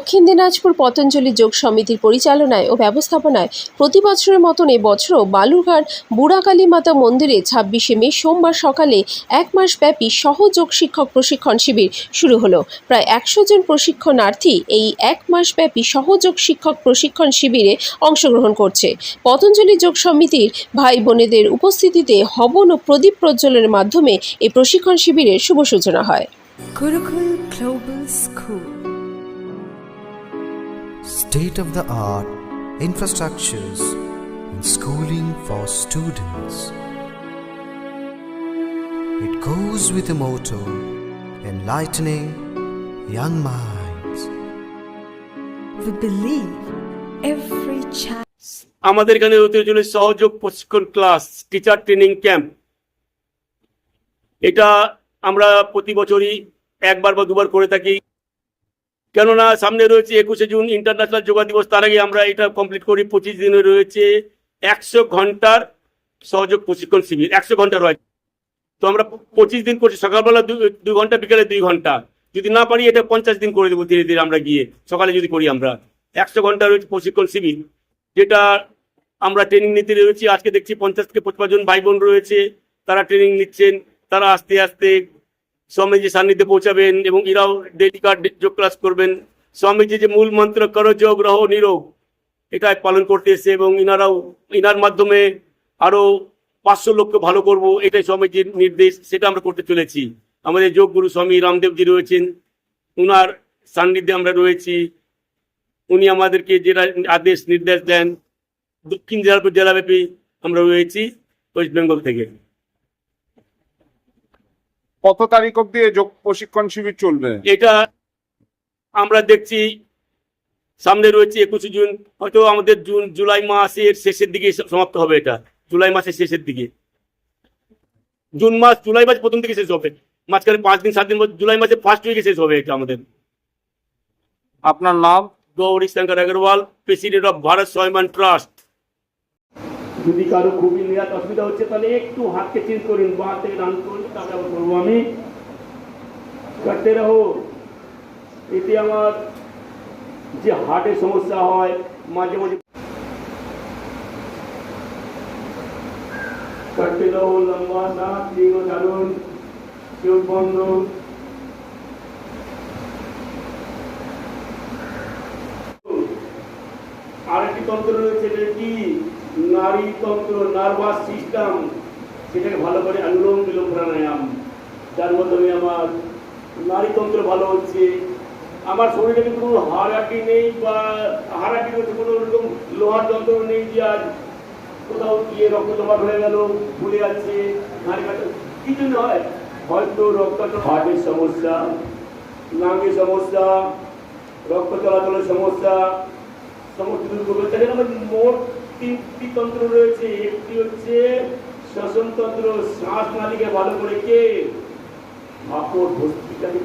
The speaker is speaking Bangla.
দক্ষিণ দিনাজপুর পতঞ্জলি যোগ সমিতির পরিচালনায় ও ব্যবস্থাপনায় প্রতি বছরের মতন এবছরও বালুরঘাট, বুড়াকালী মাতা মন্দিরে ছাব্বিশে মে সোমবার সকালে এক মাস ব্যাপী সহযোগ শিক্ষক প্রশিক্ষণ শিবির শুরু হলো। প্রায় একশো জন প্রশিক্ষণার্থী এই এক মাস ব্যাপী সহযোগ শিক্ষক প্রশিক্ষণ শিবিরে অংশগ্রহণ করছে। পতঞ্জলি যোগ সমিতির ভাই বোনেদের উপস্থিতিতে হবন ও প্রদীপ প্রজ্বলনের মাধ্যমে এই প্রশিক্ষণ শিবিরের শুভ সূচনা হয়। Gurukul Global School. State of the art infrastructures and schooling for students. It goes with the motto enlightening young minds. We believe every child. আমাদের এখানে হতে চলে সহযোগ প্রশিক্ষণ ক্লাস টিচার ট্রেনিং ক্যাম্প এটা আমরা প্রতি বছরই একবার বা দুবার করে থাকি কেননা সামনে রয়েছে একুশে জুন ইন্টারন্যাশনাল যোগা দিবস, তার আগে আমরা এটা কমপ্লিট করি। পঁচিশ দিনে রয়েছে একশো ঘণ্টার সহযোগ প্রশিক্ষণ শিবির, একশো ঘণ্টা রয়েছে। তো আমরা পঁচিশ দিন করছি, সকালবেলা দুই ঘণ্টা, বিকালে দুই ঘণ্টা। যদি না পারি, এটা পঞ্চাশ দিন করে দেবো ধীরে ধীরে আমরা গিয়ে, সকালে যদি করি আমরা। একশো ঘণ্টা রয়েছে প্রশিক্ষণ শিবির, যেটা আমরা ট্রেনিং নিতে রয়েছি। আজকে দেখছি পঞ্চাশ থেকে পঁচপান্ন জন ভাই বোন রয়েছে, তারা ট্রেনিং নিচ্ছেন, তারা আস্তে আস্তে স্বামীজি সান্নিধ্যে পৌঁছাবেন এবং এরাও কার্ড যোগ ক্লাস করবেন। স্বামীজি যে মূল মন্ত্র করো যোগ রহ নিরোগ এটা পালন করতে এসছে এবং ইনারাও, ইনার মাধ্যমে আরও পাঁচশো লোককে ভালো করব, এটাই স্বামীজির নির্দেশ, সেটা আমরা করতে চলেছি। আমাদের যোগ গুরু স্বামী রামদেবজি রয়েছেন, উনার সান্নিধ্যে আমরা রয়েছি। উনি আমাদেরকে যেটা আদেশ, নির্দেশ দেন, দক্ষিণ জেলার জেলাব্যাপী আমরা রয়েছি, ওয়েস্ট বেঙ্গল থেকে। কত তারিখ অব্দি যোগ প্রশিক্ষণ শিবির চলবে? এটা আমরা দেখছি সামনে রয়েছে একুশে জুন হয়তো আমাদের জুন জুলাই মাসের শেষের দিকে সমাপ্ত হবে এটা জুলাই মাসের শেষের দিকে। জুন মাস জুলাই মাস প্রথম দিকে শেষ হবে মাঝখানে পাঁচ দিন সাত দিন জুলাই মাসে ফার্স্ট উইকে শেষ হবে এটা আমাদের। আপনার নাম? গৌরী শঙ্কর আগরওয়াল প্রেসিডেন্ট অফ ভারত সয়মান ট্রাস্ট যদি কারও খুবই নিরাট অসুবিধা হচ্ছে, তাহলে একটু হাতকে চেঞ্জ করুন, বা হাত থেকে ডান করুন, তারপরে আবার করব আমি। করতে রহো, এতে আমার যে হার্টের সমস্যা হয়, মাঝে মাঝে করতে রহো, লম্বা নাক দীর্ঘ ছাড়ুন চোখ বন্ধ। আরেকটি তন্ত্র রয়েছে কি? নারী তন্ত্র, নার্ভাস সিস্টেম, সেটাকে ভালো করে অনুলোম বিলোম প্রাণায়াম। যার মাধ্যমে আমার নারীতন্ত্র ভালো হচ্ছে। আমার শরীরে কিন্তু কোনো হাড়াটি নেই বা হাড়াটি বলতে কোনো রকম লোহার যন্ত্র নেই যে আজ কোথাও গিয়ে রক্ত জমা হয়ে গেল, ফুলে যাচ্ছে, নারী কি জন্য হয়? হয়তো রক্ত হার্টের সমস্যা নাঙ্গের সমস্যা, রক্ত চলাচলের সমস্যা, সমস্ত দূর করবে মোট তিনটি তন্ত্র রয়েছে একটি হচ্ছে শ্বসন তন্ত্র শ্বাস নালীকে ভালো করে কে? মাপড় ভস্তিকারী